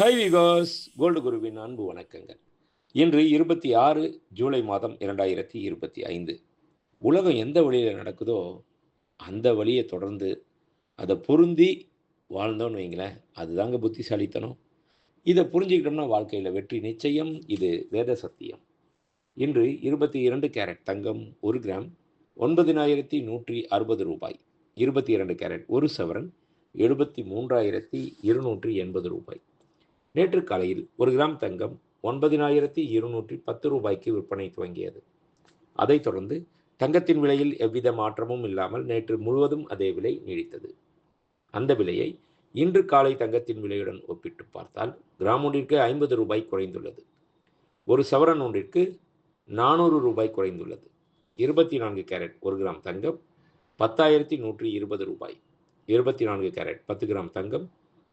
High Vikas gold குருவின் அன்பு வணக்கங்கள். இன்று இருபத்தி ஆறு ஜூலை மாதம் இரண்டாயிரத்தி இருபத்தி ஐந்து. உலகம் எந்த வழியில் நடக்குதோ அந்த வழியை தொடர்ந்து அதை பொருந்தி வாழ்ந்தோன்னு வைங்களேன் அதுதாங்க புத்திசாலித்தனம். இதை புரிஞ்சுக்கிட்டோம்னா வாழ்க்கையில் வெற்றி நிச்சயம் இது வேத சத்தியம். இன்று இருபத்தி இரண்டு கேரட் தங்கம் ஒரு கிராம் ஒன்பதினாயிரத்தி நூற்றி அறுபது ரூபாய். இருபத்தி இரண்டு கேரட் ஒரு சவரன் எழுபத்தி மூன்றாயிரத்தி இருநூற்றி எண்பது ரூபாய். நேற்று காலையில் ஒரு கிராம் தங்கம் ஒன்பதினாயிரத்தி இருநூற்றி பத்து ரூபாய்க்கு விற்பனை துவங்கியது. அதைத் தொடர்ந்து தங்கத்தின் விலையில் எவ்வித மாற்றமும் இல்லாமல் நேற்று முழுவதும் அதே விலை நீடித்தது. அந்த விலையை இன்று காலை தங்கத்தின் விலையுடன் ஒப்பிட்டு பார்த்தால் கிராம் ஒன்றிற்கு ஐம்பது ரூபாய் குறைந்துள்ளது. ஒரு சவரன் ஒன்றிற்கு நானூறு ரூபாய் குறைந்துள்ளது. இருபத்தி நான்கு கேரட் ஒரு கிராம் தங்கம் பத்தாயிரத்தி நூற்றி இருபது ரூபாய். இருபத்தி நான்கு கேரட் பத்து கிராம் தங்கம்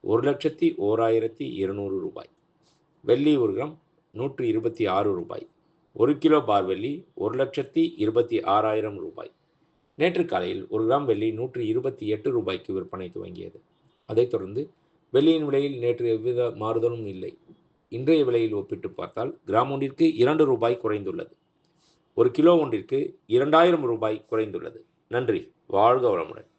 ஒரு லட்சத்தி ஓராயிரத்தி இருநூறு ரூபாய். வெள்ளி ஒரு கிராம் நூற்றி இருபத்தி ஆறு ரூபாய். ஒரு கிலோ பார் வெள்ளி ஒரு லட்சத்தி இருபத்தி ஆறாயிரம் ரூபாய். நேற்று காலையில் ஒரு கிராம் வெள்ளி நூற்றி இருபத்தி எட்டு ரூபாய்க்கு விற்பனை துவங்கியது. அதைத் தொடர்ந்து வெள்ளியின் விலையில் நேற்று எவ்வித மாறுதலும் இல்லை. இன்றைய விலையில் ஒப்பிட்டு பார்த்தால் கிராம் ஒன்றிற்கு இரண்டு ரூபாய் குறைந்துள்ளது. ஒரு கிலோ ஒன்றிற்கு இரண்டாயிரம் ரூபாய் குறைந்துள்ளது. நன்றி. வாழ்க வளமுடன்.